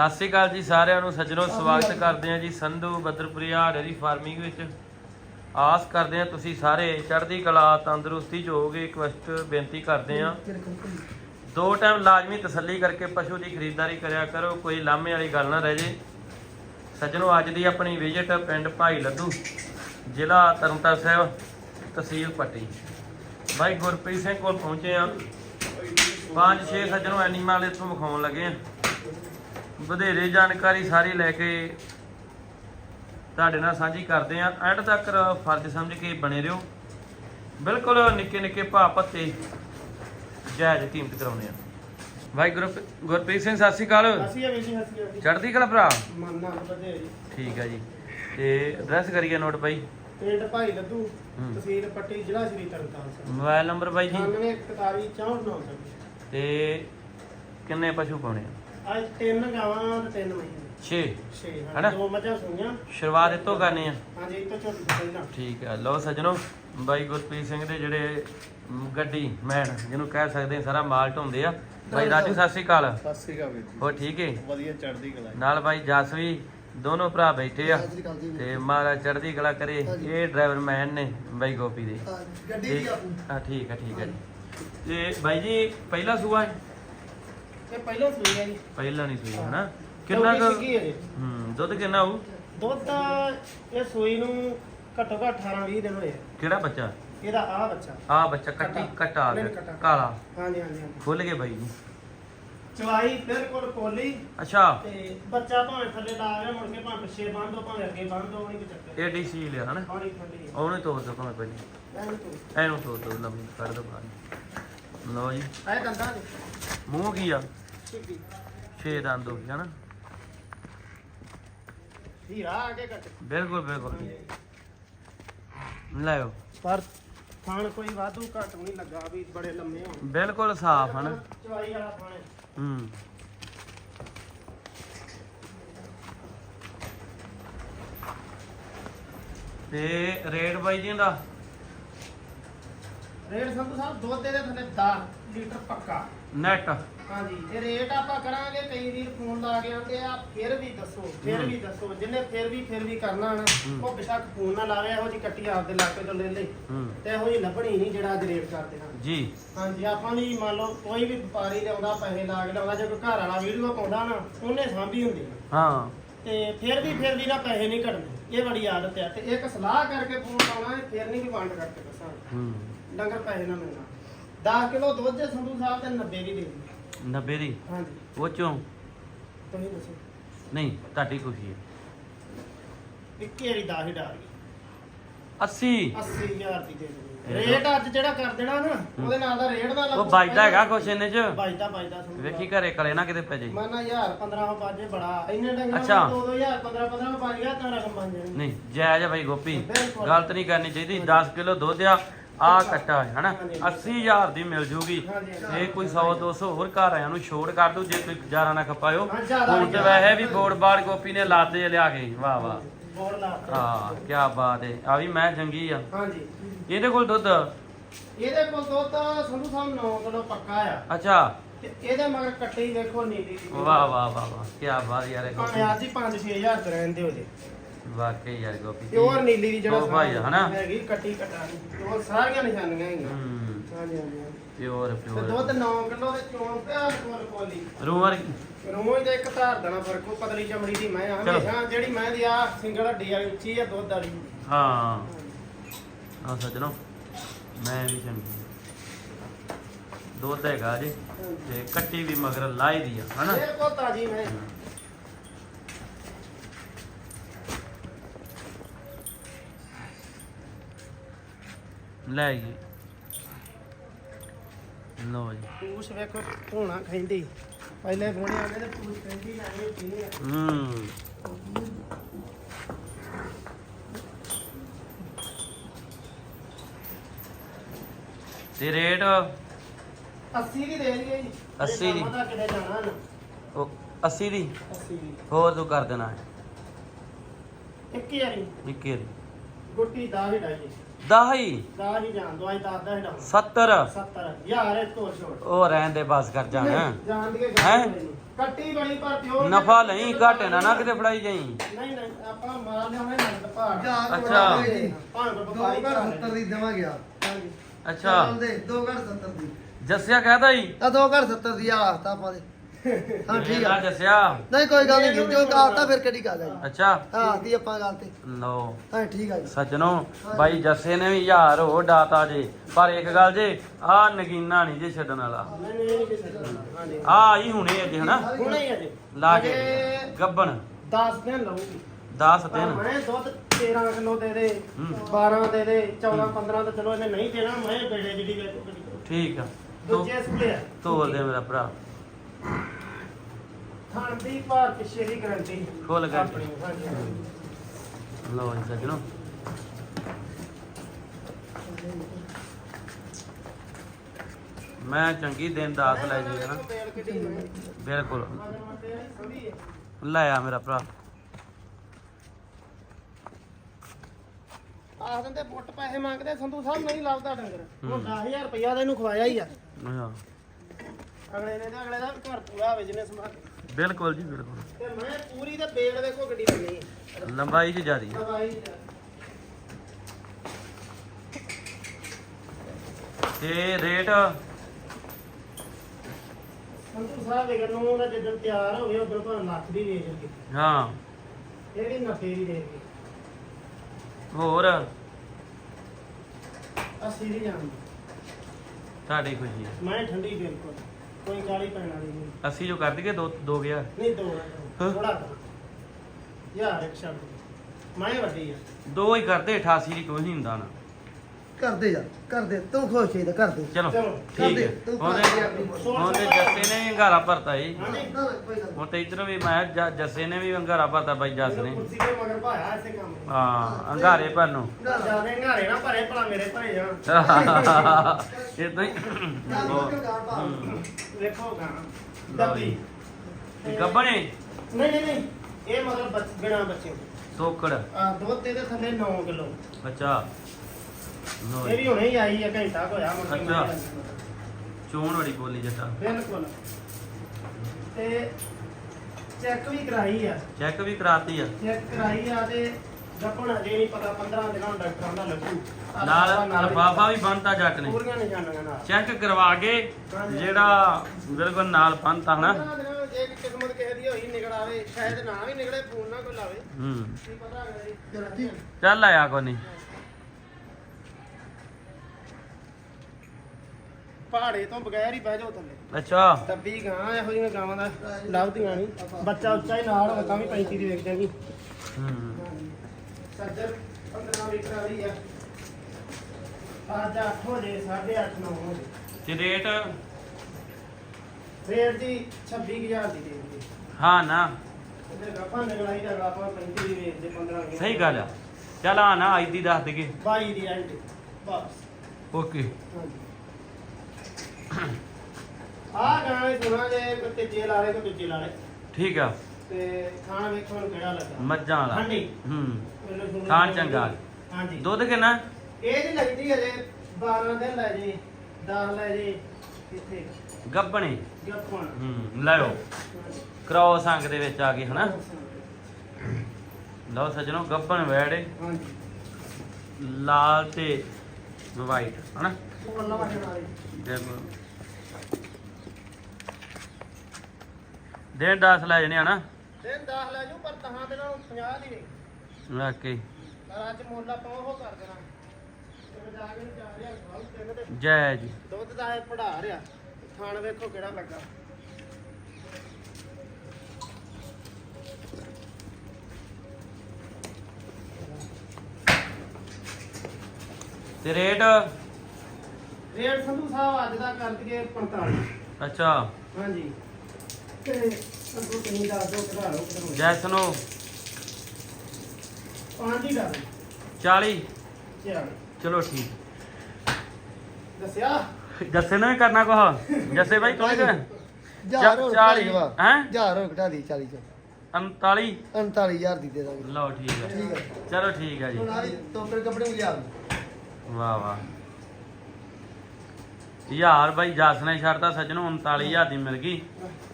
ਸਤਿ ਸ੍ਰੀ ਅਕਾਲ ਜੀ ਸਾਰਿਆਂ ਨੂੰ ਸੱਜਣੋ ਸਵਾਗਤ ਕਰਦੇ ਹਾਂ ਜੀ ਸੰਧੂ ਬੱਦਰਪੁਰੀਆ ਡੇਰੀ ਫਾਰਮਿੰਗ ਵਿੱਚ। ਆਸ ਕਰਦੇ ਹਾਂ ਤੁਸੀਂ ਸਾਰੇ ਚੜ੍ਹਦੀ ਕਲਾ ਤੰਦਰੁਸਤੀ ਚ ਹੋਵੋਗੇ ਰਿਕਵੈਸਟ ਬੇਨਤੀ ਕਰਦੇ ਹਾਂ। ਦੋ ਟਾਈਮ ਲਾਜ਼ਮੀ ਤਸੱਲੀ ਕਰਕੇ ਪਸ਼ੂ ਦੀ ਖਰੀਦਦਾਰੀ ਕਰਿਆ ਕਰੋ ਕੋਈ ਲਾਮੇ ਵਾਲੀ ਗੱਲ ਨਾ ਰਹਿ ਜੇ। ਸੱਜਣੋ ਅੱਜ ਦੀ ਆਪਣੀ ਵਿਜ਼ਿਟ ਪਿੰਡ ਭਾਈ ਲੱਦੂ ਜ਼ਿਲ੍ਹਾ ਤਰਨਤਾਰਨ ਸਾਹਿਬ ਤਹਿਸੀਲ ਪੱਟੀ। ਭਾਈ ਗੁਰਪ੍ਰੀਤ ਸਿੰਘ ਕੋਲ ਪਹੁੰਚੇ ਆ ਪੰਜ ਛੇ ਸੱਜਣੋ ਐਨੀਮਲ ਇੱਥੋਂ ਵਿਖਾਉਣ ਲੱਗੇ ਆ ਵਧੇਰੇ ਜਾਣਕਾਰੀ ਸਾਰੀ ਲੈ ਕੇ ਤੁਹਾਡੇ ਨਾਲ ਸਾਂਝੀ ਕਰਦੇ ਆ ਐਂਡ ਤੱਕ ਫਰਜ਼ ਸਮਝ ਕੇ ਬਣੇ ਰਹੋ। ਬਿਲਕੁਲ ਨਿੱਕੇ ਨਿੱਕੇ ਭਾਅ ਪੱਤੇ ਜਾਇਜ਼ ਕੀਮਤ ਕਰਾਉਣੇ ਆ। ਭਾਈ ਗੁਰਪ- ਗੁਰਪ੍ਰੀਤ ਸਿੰਘ ਸਤਿ ਸ਼੍ਰੀ ਅਕਾਲ। ਅਸੀਂ ਆ ਵੀ ਜੀ ਅਸੀਂ ਆ ਜੀ। ਚੜ੍ਹਦੀ ਕਲਾ ਭਰਾ? ਜੀ ਠੀਕ ਆ ਜੀ। ਤੇ ਐਡਰੈਸ ਕਰੀਏ ਨੋਟ ਭਾਈ ਪਿੰਡ ਭਾਈ ਲੱਦੂ ਹੂੰ। ਤਹਿਸੀਲ ਪੱਟੀ ਜ਼ਿਲ੍ਹਾ ਸ਼੍ਰੀ ਤਰਨਤਾਰਨ ਸਾਹਿਬ। ਮੋਬਾਈਲ ਨੰਬਰ ਬਾਈ ਜੀ। 9141 64 ਤੇ ਕਿੰਨੇ ਪਸ਼ੂ ਪਾਉਣੇ ਆ? ਅੱਜ ਤਿੰਨ ਗਾਵਾਂ ਤੇ ਤਿੰਨ ਮਹੀਨੇ। 6 ਛੇ ਹੈਨਾ? ਦੋ ਮੱਝਾਂ ਸੂਈਆਂ। ਸ਼ੁਰੂਆਤ ਇੱਥੋਂ ਕਰਨੀ ਆ। ਹਾਂਜੀ ਇਹ ਤੋਂ ਝੋਟੀ ਤੋਂ ਪਹਿਲਾਂ। ਠੀਕ ਹੈ ਲਓ ਸੱਜਣੋ ਬਾਈ ਗੁਰਪ੍ਰੀਤ ਸਿੰਘ ਦੇ ਜਿਹੜੇ ਮ, ਗੱਡੀ ਮੈਨ ਜਿਹਨੂੰ ਕਹਿ ਸਕਦੇ ਆ ਸਾਰਾ ਮਾਲ ਢੋਂਦੇ ਆ। ਬਾਈ ਰਾਜੂ ਸਤਿ ਸ਼੍ਰੀ ਅਕਾਲ। ਸਤਿ ਸ੍ਰੀ ਅਕਾਲ ਵੀਰ ਜੀ। ਹੋਰ ਠੀਕ ਹੈ ਵਧੀਆ ਚੜ੍ਹਦੀ ਕਲਾ ਨਾਲ ਬਾਈ ਜਸ ਵੀ ਦੋਨੋਂ ਭਰਾ ਬੈਠੇ ਆ। ਤੇ ਮਹਾਰਾਜ ਚੜ੍ਹਦੀ ਕਲਾ ਕਰੇ। ਇਹ ਡਰਾਈਵਰ ਮੈਨ ਨੇ ਬਾਈ ਗੋਪੀ ਦੇ। ਗੱਡੀ ਹਾਂ ਠੀਕ ਹੈ ਠੀਕ ਹੈ ਜੀ। ਤੇ ਬਾਈ ਜੀ ਪਹਿਲਾ ਸੂਆ ਹੈ? ਇਹ ਪਹਿਲਾਂ ਸੂਈ ਆ ਜੀ। ਪਹਿਲਾ ਨਹੀਂ ਸੂਆ ਹਨਾ? ਕਿੰਨਾ ਕੁ ਹੈ ਜੀ। ਹੂੰ ਦੁੱਧ ਕਿੰਨਾ ਹੋਊ? ਦੁੱਧ ਇਹ ਸੂਈ ਨੂੰ ਘੱਟੋ ਘੱਟ 18 20 ਦਿਨ ਹੋਏ ਆ। ਕਿਹੜਾ ਬੱਚਾ? ਇਹਦਾ ਆ ਬੱਚਾ। ਆ ਬੱਚਾ ਕੱਟੀ ਕੱਟਾ। ਕੱਟਾ ਆ ਨਹੀਂ, ਗਿਆ ਕੱਟਾ। ਕਾਲਾ। ਹਾਂਜੀ ਹਾਂਜੀ ਹਾਂਜੀ। ਖੁੱਲ ਗਏ ਬਾਈ ਜੀ। ਚਵਾਈ ਬਿਲਕੁਲ ਕੋਲੀ ਅੱਛਾ। ਤੇ ਬੱਚਾ ਭਾਵੇਂ ਥੱਲੇ ਲਾ ਗਿਆ ਮੁੜ ਕੇ ਭਾਵੇਂ ਪਿੱਛੇ ਬੰਨ ਦੋ ਭਾਵੇਂ ਅੱਗੇ ਬੰਨ ਦੋ ਨਹੀਂ ਕੋਈ ਚੱਕਰ ਡੀਸੀ ਲਿਆ ਹਨਾ? ਪਾਣੀ ਠੰਡੀ ਹੈ ਉਹਨੂੰ ਤੋੜ ਦੋ ਭਾਵੇਂ ਪਹਿਲੇ। ਐਨ ਤੋੜ ਦੋ। ਲੰਮੀ ਕੱਢ ਦੋ ਬਾਹਰ। ਲਓ ਜੀ। ਐ ਦੰਦਾਂ ਦੇ ਮੂੰਹ ਕੀ ਆ? ਛੇ ਦੰਦ ਹੋ ਗਏ ਹਨਾ? ਹੀਰਾ ਆ ਕੇ ਕੱਟ। ਬਿਲਕੁਲ ਬਿਲਕੁਲ। ਲਾਓ ਪਰ ਥਾਣ ਕੋਈ ਵਾਧੂ ਘੱਟ ਨਹੀਂ ਲੱਗਾ ਵੀ ਬੜੇ ਲੰਮੇ ਹੋਣ। ਬਿਲਕੁਲ ਸਾਫ਼ ਹਨਾ? ਚਵਾਈ ਵਾਲਾ ਥਾਣੇ ਹੂੰ। ਤੇ ਰੇਟ ਬਾਈ ਜੀ ਦਾ ਰੇਟ ਸੰਧੂ ਸਾਹਿਬ ਦੁੱਧ ਦੇ ਥੱਲੇ 10 ਲੀਟਰ ਪੱਕਾ। ਨੈਟ। ਹਾਂਜੀ ਇਹ ਰੇਟ ਆਪਾਂ ਕਰਾਂਗੇ ਕਈ ਵੀਰ ਫੋਨ ਲਾ ਕੇ ਆਉਂਦੇ ਆ ਫਿਰ ਵੀ ਦੱਸੋ ਫਿਰ ਵੀ ਦੱਸੋ ਜਿੰਨੇ ਫਿਰ ਵੀ ਫਿਰ ਵੀ ਕਰਨਾ ਨਾ ਹੂੰ। ਉਹ ਬਿਸ਼ੱਕ ਫੋਨ ਨਾ ਲਾਵੇ ਇਹੋ ਜੀ ਕੱਟੀ ਆਪਦੇ ਇਲਾਕੇ ਤੋਂ ਲੈ ਲੈ ਹੂੰ। ਤੇ ਇਹੋ ਜੀ ਲੱਭਣੀ ਨਹੀਂ ਜਿਹੜਾ ਅੱਜ ਰੇਟ ਕਰਦੇ ਹਾਂ ਜੀ। ਹਾਂਜੀ ਆਪਾਂ ਵੀ ਮੰਨ ਲਓ ਕੋਈ ਵੀ ਵਪਾਰੀ ਲਿਆਉਂਦਾ ਪੈਸੇ ਲਾ ਕੇ ਲਿਆਉਂਦਾ ਜੇ ਕੋਈ ਘਰ ਵਾਲਾ ਵੀਡੀਓ ਪਾਉਂਦਾ ਨਾ ਉਹਨੇ ਸਾਂਭੀ ਹੁੰਦੀ ਆ। ਹਾਂ। ਤੇ ਫਿਰ ਵੀ ਫਿਰ ਵੀ ਨਾ ਪੈਸੇ ਨਹੀਂ ਕੱਢਦੇ ਇਹ ਬੜੀ ਆਦਤ ਹੈ ਤੇ ਇੱਕ ਸਲਾਹ ਕਰਕੇ ਫੋਨ ਲਾਉਣਾ ਫਿਰ ਨਹੀਂ ਵੀ ਵੰਡ ਕਰਕੇ ਦੱਸਾਂਗੇ। ਹੂੰ। ਡੰਗਰ ਪੈਸੇ ਨਾ ਮਿਲਣਾ। 10 ਕਿਲੋ ਦੁੱਧ ਜੇ ਸੰਧੂ ਸਾਹਿਬ ਤੇ 90 ਦੀ ਦੇ ਦਿਓ। 90 ਦੀ? ਹਾਂਜੀ। ਉਹ ਚੋਂ? ਤੁਸੀਂ ਦੱਸੋ। ਨਹੀਂ ਤੁਹਾਡੀ ਖੁਸ਼ੀ ਹੈ। ਇੱਕੇ ਵਾਰੀ 10 ਹੀ ਡਾਲ ਗਈ। 80 80000 ਦੀ ਦੇ ਦਿਓ। ਰੇਟ ਅੱਜ ਜਿਹੜਾ ਕਰ ਦੇਣਾ ਨਾ ਉਹਦੇ ਨਾਲ ਦਾ ਰੇਟ ਦਾ ਉਹ ਵੱਜਦਾ ਹੈਗਾ ਕੁਛ ਇਹਨੇ ਚ? ਵੱਜਦਾ ਵੱਜਦਾ ਸੰਧੂ ਵੇਖੀ ਸਾਹਿਬ। ਘਰੇ ਕਲੇ ਨਾ ਕਿਤੇ ਪੈ ਜਾਈ। ਮਾਨਾ 1000 1500 ਬਾਜੇ ਬੜਾ। ਇੰਨੇ ਡੰਗਰਾਂ ਅੱਛਾ। ਦਾ 2000 15 15 ਬਣ ਗਿਆ ਤਾਂ ਰਕਮ ਬਣ ਜਾਣੀ ਨਹੀਂ ਜਾਇਜ਼ ਆ ਬਾਈ ਗੋਪੀ। ਬਿਲਕੁਲ। ਗਲਤ ਨਹੀਂ ਕਰਨੀ ਚਾਹੀਦੀ। 10 ਕਿਲੋ ਦੁੱਧ ਆ ਆ ਕੱਟਾ ਹੈ ਹਨਾ? 80000 ਦੀ ਮਿਲ ਜੂਗੀ। ਇਹ ਕੋਈ 100 200 ਹੋਰ ਘਰ ਆਇਆਂ ਨੂੰ ਛੋੜ ਕਰ ਦੂ ਜੇ ਕੋਈ ਗੁਜ਼ਾਰਾ ਨਾ ਖਪਾਇਓ। ਹਾਂ, ਹੁਣ ਤੇ ਵੈਸੇ ਵੀ ਬੋੜ ਬਾੜ ਗੋਪੀ ਨੇ ਲਾਤੇ ਲਿਆ ਕੇ। ਵਾਹ ਵਾਹ। ਬੋੜ ਲਾ ਹਾਂ ਕੀ ਬਾਤ ਹੈ ਆ ਵੀ ਮੈਂ ਚੰਗੀ ਆ। ਹਾਂਜੀ। ਇਹਦੇ ਕੋਲ ਦੁੱਧ? ਇਹਦੇ ਕੋਲ ਦੁੱਧ ਸੰਧੂ ਸਾਹਿਬ 9 ਕਿਲੋ ਪੱਕਾ ਆ। ਅੱਛਾ। ਇਹਦੇ ਮਗਰ ਕੱਟੀ ਵੇਖੋ ਨੀਲੀ ਦੀ ਵਾਹ ਵਾਹ ਵਾਹ ਵਾਹ। ਕੀ ਬਾਤ ਯਾਰ ਇਹ ਗੋਪੀ। ਅੱਜ ਹੀ 5-6000 ਤੇ ਰਹਿੰਦੇ ਹੋ ਜੇ। ਵਾਕਈ ਯਾਰ ਗੋਪੀ ਪਿਓਰ ਨੀਲੀ ਦੀ ਜਿਹੜਾ ਆ, ਹਨਾ? ਹੈਗੀ ਕੱਟੀ ਕਟਾ ਉਹ ਸਾਰੀਆਂ ਨਿਸ਼ਾਨੀਆਂ ਹੈਗੀਆਂ। ਹੂੰ। ਹਾਂਜੀ ਹਾਂਜੀ ਪਿਓਰ ਤੇ ਪਿਓਰ। ਦੁੱਧ 9 ਕਿਲੋ ਦੇ ਚੋਣ ਤੇ ਕੋਲ ਕੋਲੀ ਰੂਮਰ ਰੋਜ਼? ਦਾ ਇੱਕ ਧਾਰ ਦੇਣਾ ਫ਼ਰਕ ਉਹ ਪਤਲੀ ਚਮੜੀ ਦੀ ਮੈਂ ਆ। ਚਲੋ। ਹਮੇਸ਼ਾ ਜਿਹੜੀ ਮੈਂ ਦੀ ਆ ਸਿੰਗਲ ਹੱਡੀ ਵਾਲੀ ਉੱਚੀ ਆ ਦੁੱਧ ਵਾਲੀ। ਹਾਂ। ਆ ਸੱਜਣੋ ਮੈਂ ਵੀ ਚੰਗੀ ਦੁੱਧ ਹੈਗਾ ਜੀ ਤੇ ਕੱਟੀ ਵੀ ਮਗਰ ਲਾਈ ਦੀ ਆ ਹਨਾ? ਇਹ ਕੋ ਤਾਜੀ ਮੈਂ। ਲੈ ਗਈ ਲੋ ਜੀ। ਪੂਛ ਵੇਖੋ ਧੋਣਾ ਖੈਂਦੀ ਪਹਿਲੇ ਫੋਨੇ ਆਉਂਦੇ ਤੇ ਪੂਛ ਖੈਂਦੀ ਲੈਣੀ ਪੀਣੀ ਆ। ਹੂੰ। ਤੇ ਰੇਟ? 80 ਦੀ ਦੇ ਦਈਏ ਜੀ। 80 ਦੀ। ਪਤਾ ਕਿਤੇ ਜਾਣਾ ਨਾ। ਉਹ 80 ਦੀ? 80 ਦੀ। ਹੋਰ ਤੂੰ ਕਰ ਦੇਣਾ। ਹੈ ਇੱਕ ਹੀ ਵਾਰੀ। ਨਿੱਕੇ ਦੀ ਗੁੱਟੀ ਦਾ ਹੀ ਡਾਈ 10 ਹੀ? ਦਾ ਹੀ ਜਾਣ ਦਵਾਈ ਦਾ ਦਾ ਹੀ ਡਾਉਂ 70 70 ਯਾਰ ਇਹ ਤੋਂ ਛੋੜ। ਉਹ ਰਹਿਣ ਦੇ ਬਸ ਕਰ ਜਾਣ। ਜਾਣ ਦੀ ਹੈਂ? ਕੱਟੀ ਬੜੀ ਪਰ ਪਿਓ ਨਫਾ ਲਈ ਘਾਟੇ ਨਾ ਨਾ ਕਿਤੇ ਫੜਾਈ ਜਾਈ। ਨਹੀਂ ਨਹੀਂ ਆਪਾਂ ਮਾਰ ਲਿਆਉਣੇ ਨਗਦ ਭਾਰ। ਜਾ ਕੇ ਅੱਛਾ। ਬਣਾ ਦੋ ਵਪਾਰੀ ਘੜ ਘਰ 70 ਦੀ ਦੇਵਾਂਗੇ ਆ। ਅੱਛਾ। ਚੱਲ ਦੇ ਦੋ ਘੜ 70 ਦੀ। ਜੱਸਿਆ ਕਹਦਾ ਜੀ ਆ ਦੋ ਘੜ 70 ਦੀ ਆ ਆਖਤਾ ਆਪਾਂ ਦੇ। ਹਾਂ ਠੀਕ ਨਾ ਆ ਜੱਸਿਆ ਨਹੀਂ ਕੋਈ ਗੱਲ ਨਹੀਂ ਜੋ ਆਖਤਾ ਫਿਰ ਕਿਹੜੀ ਗੱਲ ਜੀ ਅੱਛਾ। ਹਾਂ ਦੀ ਆਪਾਂ ਗੱਲ ਤੇ। ਲਓ। ਹਾਂ ਠੀਕ ਆ ਜੀ। ਸੱਜਣੋ ਬਾਈ ਜੱਸੇ ਨੇ ਵੀ ਯਾਰ ਹੋ ਡਾਤਾ ਜੇ। ਪਰ ਇੱਕ ਗੱਲ ਜੇ ਆ ਨਗੀਨਾ ਨਹੀਂ ਜੇ ਛੱਡਣ ਵਾਲਾ। ਆ ਆਈ ਹੁਣੇ ਅਜੇ ਹਨਾ? ਹੁਣੇ ਹੀ ਅਜੇ ਲਾ ਕੇ। ਗੱਬਣ। 10 ਦਿਨ ਲਊਗੀ। 10 ਪਰ ਦਿਨ ਮੈਂ ਦੁੱਧ 13 ਕਿਲੋ ਦੇ ਦੇ ਹੂੰ। 12 ਦੇ ਦੇ 14 15 ਤਾਂ ਚਲੋ ਇਹਨੇ ਨਹੀਂ ਦੇਣਾ ਮੈਂ ਬੇੜੇ ਜਿਹੜੀ ਠੀਕ ਆ। ਤੋ ਦੂਜੇ ਸਪਲੇ ਤੋਲ ਦੇ ਮੇਰਾ ਭਰਾ। ਥਣ ਦੀ ਭਾਰ ਪਿੱਛੇ ਦੀ ਗਰੰਟੀ ਫੁੱਲ guarantee। ਆਪਣੀ, ਹਾਂਜੀ, ਹਾਂਜੀ। ਲਓ ਜੀ ਸੱਜਣੋ ਮੈਂ ਚੰਗੀ ਦਿਨ ਦਾਸ ਲੈ ਜੀ ਹਨਾ ਬੇਲ ਕਿੱਡੀ ਹੋਈ। ਬਿਲਕੁਲ ਮਗਰ ਮੱਤੇ ਵਾਲੀ ਸੰਧੀ ਹੈ। ਲੈ ਆ ਮੇਰਾ ਭਰਾ ਆਖ ਦਿੰਦੇ ਪੁੱਟ ਪੈਸੇ ਮੰਗਦੇ ਸੰਧੂ ਸਾਹਿਬ ਨਹੀਂ ਲੱਭਦਾ ਡੰਗਰ ਹੁਣ ਹੂੰ। 10000 ਰੁਪਇਆ ਦਾ ਇਹਨੂੰ ਖਵਾਇਆ ਹੀ ਆ ਹਾਂ, ਅਗਲੇ ਨੇ ਤੇ ਅਗਲੇ ਦਾ ਘਰ ਪੂਰਾ ਬਿਜ਼ਨਸ ਮਾਰ ਬਿਲਕੁਲ ਜੀ ਬਿਲਕੁਲ। ਤੇ ਮੈਂ ਪੂਰੀ ਤੇ ਬੇਲ ਵੇਖੋ ਗੱਡੀ ਹੈ। ਲੰਬਾਈ ਚ ਜਿਆਦੀ ਤੇ ਰੇਟ? ਸੰਧੂ ਸਾਹਿਬ ਵਿਗੜ ਨੂੰ ਉਹਦਾ ਜਦੋਂ ਤਿਆਰ ਹੋ ਗਿਆ ਉਦੋਂ ਭਾਵੇਂ ਲੱਖ ਦੀ ਵੇਚ ਹਾਂ। ਇਹ ਵੀ ਨਫੇ ਦੀ ਦੇ ਹੋਰ? 80 ਦੀ ਜਾਂਦੀ ਤੁਹਾਡੀ ਖੁਸ਼ੀ ਹੈ। ਮੈਂ ਠੰਡੀ ਬਿਲਕੁਲ। ਕੋਈ ਕਾਲੀ ਪੈਣ ਵਾਲੀ ਨਹੀਂ ਅਸੀਂ ਜੋ ਕਰ ਦਈਏ ਦੋ ਦੋ ਗਿਆ। ਨਹੀਂ ਦੋ ਹਾਂ। ਥੋੜਾ ਯਾਰ ਇੱਕ ਸ਼ਬਦ ਮੈਂ ਵੱਡੀ ਆ। ਦੋ ਹੀ ਕਰਦੇ 88 ਦੀ ਕੋਈ ਨਹੀਂ ਹੁੰਦਾ ਨਾ। ਕਰਦੇ ਜਾ ਕਰਦੇ ਤੂੰ ਖੁਸ਼ ਹੈ ਤਾਂ ਕਰਦੇ। ਚਲੋ ਚਲੋ, ਠੀਕ ਕਰਦੇ ਹੈ। ਤੂੰ ਹੁਣ ਖਾ ਤੇ- ਕੇ ਆਪਣੀ ਮੌਜ। ਹੁਣ ਤੇ ਜੱਸੇ ਨੇ ਵੀ ਹੰਗਾਰਾ ਭਰਤਾ ਜੀ। ਹਾਂ ਨਹੀਂ ਨਾ, ਕੋਈ ਗੱਲ ਹੁਣ ਤੇ ਇਧਰ ਵੀ ਮੈਂ ਜ- ਜੱਸੇ ਨੇ ਵੀ ਹੰਗਾਰਾ ਭਰਤਾ ਬਾਈ ਜੱਸ ਨੇ। ਕੁਰਸੀ ਤੇ ਮਗਰ ਭਾਇਆ ਇਸੇ ਕੰਮ ਨੂੰ। ਹਾਂ ਹੰਗਾਰੇ ਭਰਨੋਂ ਨਾ। ਜਿਆਦੇ ਘਾਰੇ ਨਾ ਭਰੇ ਭਲਾ ਮੇਰੇ ਭਰੇ ਜਾਣ। ਇਦਾਂ ਹੀ ਨਾ ਕੋਈ ਗੱਲ ਪਾ ਹੂੰ। ਵੇਖੋ ਗਾਂ ਲਓ ਦੱਬੀ। ਗੱਬਣੇ ਨਹੀਂ ਨਹੀਂ ਨਹੀਂ। ਇਹ ਮਤਲਬ ਬੱਚ ਬਿਨਾ ਬੱਚੇ ਤੋਕੜ ਆ ਦੁੱਧ ਇਹਦੇ ਥੱਲੇ 9 ਕਿਲੋ। ਅੱਛਾ। ਲਓ ਇਹ ਵੀ ਜੀ। ਹੁਣੇ ਹੀ ਆਈ ਆ ਘੰਟਾ ਕੁ ਹੋਇਆ ਮੁੜ ਕੇ ਅੱਛਾ। ਮੈਂ ਚੋਣ ਵਾਲੀ ਬੋਲੀ ਜੱਟਾ। ਬਿਲਕੁਲ। ਤੇ ਚੈੱਕ ਵੀ ਕਰਾਈ ਆ। ਚੈੱਕ ਵੀ ਕਰਾਤੀ ਆ। ਚੈੱਕ ਕਰਾਈ ਆ ਤੇ ਗੱਪਣ ਅਜੇ ਨਹੀਂ ਪਤਾ 15 ਦਿਨਾਂ ਨੂੰ ਡਾਕਟਰਾਂ ਦਾ ਲੱਗੂ ਨਾਲ ਲਫਾਫਾ ਵੀ ਬੰਨਤਾ ਜੱਟ ਨੇ। ਪੂਰੀਆਂ ਨਿਸ਼ਾਨੀਆਂ ਨਾਲ। ਚੈੱਕ ਕਰਵਾ ਕੇ ਜਿਹੜਾ ਬਿਲਕੁਲ ਨਾਲ ਬੰਨਤਾ ਹਨਾ। 15 ਦਿਨਾਂ ਨੂੰ ਜੇ ਕਿਸਮਤ ਕਿਸੇ ਦੀ ਹੋਈ ਨਿਕਲ ਆਵੇ ਸ਼ਾਇਦ ਨਾ ਵੀ ਨਿਕਲੇ ਫੋਨ ਨਾ ਕੋਈ ਲਾਵੇ। ਹੂੰ। ਕੀ ਪਤਾ ਅਗਲੇ ਦੀ। ਚੱਲ ਆਇਆ ਕੋਈ ਨਹੀਂ। ਪਹਾੜੇ ਤੋਂ ਬਗੈਰ ਹੀ ਬਹਿ ਜਾਓ ਥੱਲੇ। ਅੱਛਾ। ਦੱਬੀ ਗਾਂ ਇਹੋ ਜਿਹੀਆਂ ਗਾਵਾਂ ਦਾ ਲੱਭਦੀਆਂ ਨਹੀਂ। ਬੱਚਾ ਉੱਚਾ ਹੀ ਨਾਲ ਹੋਵੇ ਤਾਂ ਵੀ 35 ਦੀ ਵੇਚ ਜਾਗੀ ਹੂੰ ਸੱਜਰ 15 ਲੀਟਰ ਵਾਲੀ ਆ। ਅੱਜ 8 ਹੋ ਜੇ 8.5 9 ਹੋ ਜੇ ਤੇ ਰੇਟ? ਰੇਟ ਦੀ 26000 ਦੀ ਦੇ ਦੇ ਹਾਂ ਨਾ। ਇਹਦੇ ਗੱਪਾਂ ਨਿਕਲਾਈ ਦਾ ਆਪਾਂ 35 ਦੀ ਵੇਚ ਦੇ 15 ਦੀ। ਸਹੀ ਗੱਲ ਆ। ਚੱਲ ਆ ਨਾ ਅੱਜ ਦੀ ਦੱਸ ਦੇਗੇ 22 ਦੀ ਐਂਡ ਬਸ। ਓਕੇ। ਹਾਂਜੀ। ਆ ਗਾਣੇ ਸੁਣਾ ਜੇ ਕੋਈ ਤੀਜੇ ਲਾਲੇ ਕੋ ਦੂਜੇ ਲਾਲੇ ਠੀਕ ਆ। ਤੇ ਖਾਣਾ ਵੇਖੋ ਨੂੰ ਕਿਹੜਾ ਲੱਗਾ? ਮੱਝਾਂ ਵਾਲਾ। ਠੰਡੀ ਹੂੰ। ਮੈਨੂੰ ਸੁਣਨ ਖਾਣ ਨੂੰ ਚੰਗਾ। ਹਾਂਜੀ। ਦੁੱਧ ਕਿੰਨਾ? ਇਹ ਨਹੀਂ ਲੱਗਦੀ ਹਜੇ। 12 ਦਿਨ ਲੈ ਜੇ 10 ਲੈ ਜੇ ਕਿੱਥੇ ਗੱਬਣੇ। ਗੱਪਣ ਹੂੰ ਲਾਓ ਕ੍ਰੋਸ ਅੰਗ ਦੇ ਵਿੱਚ ਆ ਗਏ ਹਨਾ? ਲਓ ਸੱਜਣੋ ਗੱਬਣ ਵੈੜੇ। ਹਾਂਜੀ। ਲਾਲ ਤੇ ਵਾਈਟ ਹਨਾ? ਉਹ ਨਵਾਂ। ਦਿਨ 10 ਲੈ ਜਣੇ ਹਨਾ ਦਿਨ 10 ਲੈ ਜੂ ਪਰ ਤਹਾਂ ਦੇ ਨਾਲ 50 ਦੀ ਨਹੀਂ। ਓਕੇ ਪਰ ਅੱਜ ਮੁੱਲ ਆਪਾਂ ਉਹ ਕਰ ਦੇਣਾ। ਜਾ ਕੇ 4000 ਖਾਲ ਤਿੰਨ ਤੇ ਜੈ ਦੁੱਧ ਦਾ ਇਹ ਪੜਾ ਰਿਆ ਖਾਣ ਵੇਖੋ ਕਿਹੜਾ ਲੱਗਾ। ਤੇ ਰੇਟ? ਰੇਟ ਸੰਧੂ ਸਾਹਿਬ ਅੱਜ ਦਾ ਕਰ ਦਈਏ 45 ਅੱਛਾ। ਹਾਂਜੀ। ਤੇ ਕਢਾ ਲਓ ਜੈਸ ਨੂੰ ਪੰਜ ਹੀ ਦਾ 40 ਚਲ। ਚਲੋ ਠੀਕ। ਦੱਸਿਆ? ਜੱਸੇ ਨੇ ਵੀ ਕਰਨਾ ਕੁਛ? ਜੱਸੇ ਬਾਈ ਤੂੰ ਕਿ ਜਾ ਰੋ ਚਾਲੀ, ਹੈਂ? ਜਾ ਰੋ ਘਟਾ ਦੀ 40 ਚ। 39 39000 ਦੀ ਦੇ ਦਾਂਗੇ। ਲਓ ਠੀਕ ਹੈ ਠੀਕ ਹੈ ਚਲੋ ਠੀਕ ਹੈ ਜੀ। ਹੁਣ ਆ ਵੀ ਤੋਪਰ ਕੱਪੜੇ ਵੀ ਲਿਆ ਵਾਹ ਵਾਹ। ਯਾਰ ਬਾਈ ਜੱਸ ਨੇ ਛੱਡਤਾ ਸੱਜਣੋਂ 39000 ਦੀ ਮਿਲ ਗਈ।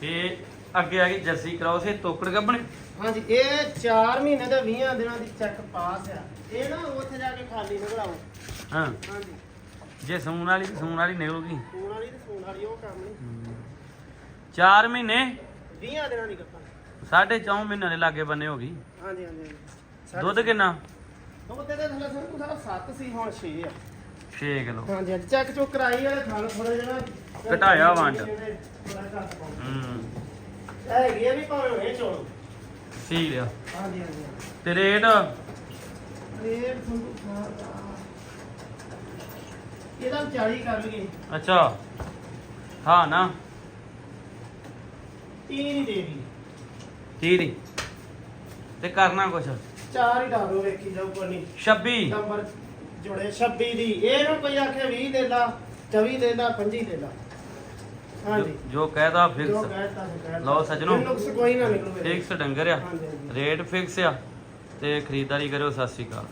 ਇਹ ਅੱਗੇ ਆ ਗਈ ਜਰਸੀ ਕਰਾਉਸ ਇਹ ਤੋਕੜ ਗੱਬਣ। ਹਾਂਜੀ ਇਹ 4 ਮਹੀਨੇ ਦੇ 20 ਦਿਨਾਂ ਦੀ ਚੈੱਕ ਪਾਸ ਆ। ਇਹ ਨਾ ਉੱਥੇ ਜਾ ਕੇ ਖਾਲੀ ਨਿਕਲਾਓ। ਹਾਂ। ਹਾਂਜੀ। ਜੇ ਸੂਣ ਵਾਲੀ ਸੂਣ ਵਾਲੀ ਨਿਕਲੂਗੀ। ਸੂਣ ਵਾਲੀ ਤੇ ਸੂਣ ਵਾਲੀ ਉਹ ਕੰਮ ਨਹੀਂ। 4 ਮਹੀਨੇ? 20 ਦਿਨਾਂ ਦੀ ਕੱਪਾ ਸਾਢੇ 4 ਮਹੀਨਿਆਂ ਦੇ ਲਾਗੇ ਬੰਨੇ ਹੋ ਗਈ। ਹਾਂਜੀ ਹਾਂਜੀ ਦੁੱਧ ਕਿੰਨਾ? ਦੁੱਧ ਦੇ ਥੱਲੇ ਸਰ ਕੋ ਸਾਰਾ 7 ਸੀ ਹੁਣ 6 ਆ। 6 ਕਿਲੋ ਹਾਂਜੀ ਚੈੱਕ ਚੁੱਕ ਕਰਾਈ ਵਾਲੇ ਖਾਣ ਥੋੜਾ ਜਿਹਾ। ਘਟਾਇਆ ਵੰਡ। ਹੂੰ। ਹੈਗੀ ਆ ਵੀ ਭਾਵੇਂ ਹੁਣੇ ਚੋਣ ਸੀ ਲਿਆ ਹਾਂਜੀ ਹਾਂਜੀ। ਤੇ ਰੇਟ? ਰੇਟ ਤੁਹਾਨੂੰ ਖਾਦਾ ਇਹਦਾ 40 ਕਰ ਲਈਏ। ਅੱਛਾ। ਹਾਂ ਨਾ। 3 ਹੀ ਦੇ ਦੀ 30 ਦੀ। ਤੇ ਕਰਨਾ ਕੁਛ? ਚਾਰ ਹੀ ਡਾਲੋ ਵੇਖੀ ਜਾਓ ਕੋਈ ਨਹੀਂ। 26 ਨੰਬਰ ਜੁੜੇ 26 ਦੀ। ਇਹ ਨਾ ਕੋਈ ਆਖੇ 20 ਦੇ ਲਾ 24 ਦੇ ਲਾ 25 ਦੇ ਲਾ। ਹਾਂਜੀ। ਜੋ- ਕਹਿਦਾ ਜੋ ਫਿਕਸ ਕਹਿਤਾ ਸੀ ਕਹਿਤਾ। ਲਓ ਸੱਜਣੋ। ਨੁਕਸ ਕੋਈ ਨਾ ਨਿਕਲੂ ਫਿਕਸ ਡੰਗਰ ਆ। ਹਾਂਜੀ ਹਾਂਜੀ। ਰੇਟ ਫਿਕਸ ਆ। ਤੇ ਖਰੀਦਦਾਰੀ ਕਰਿਓ ਸਤਿ ਸ਼੍ਰੀ ਅਕਾਲ।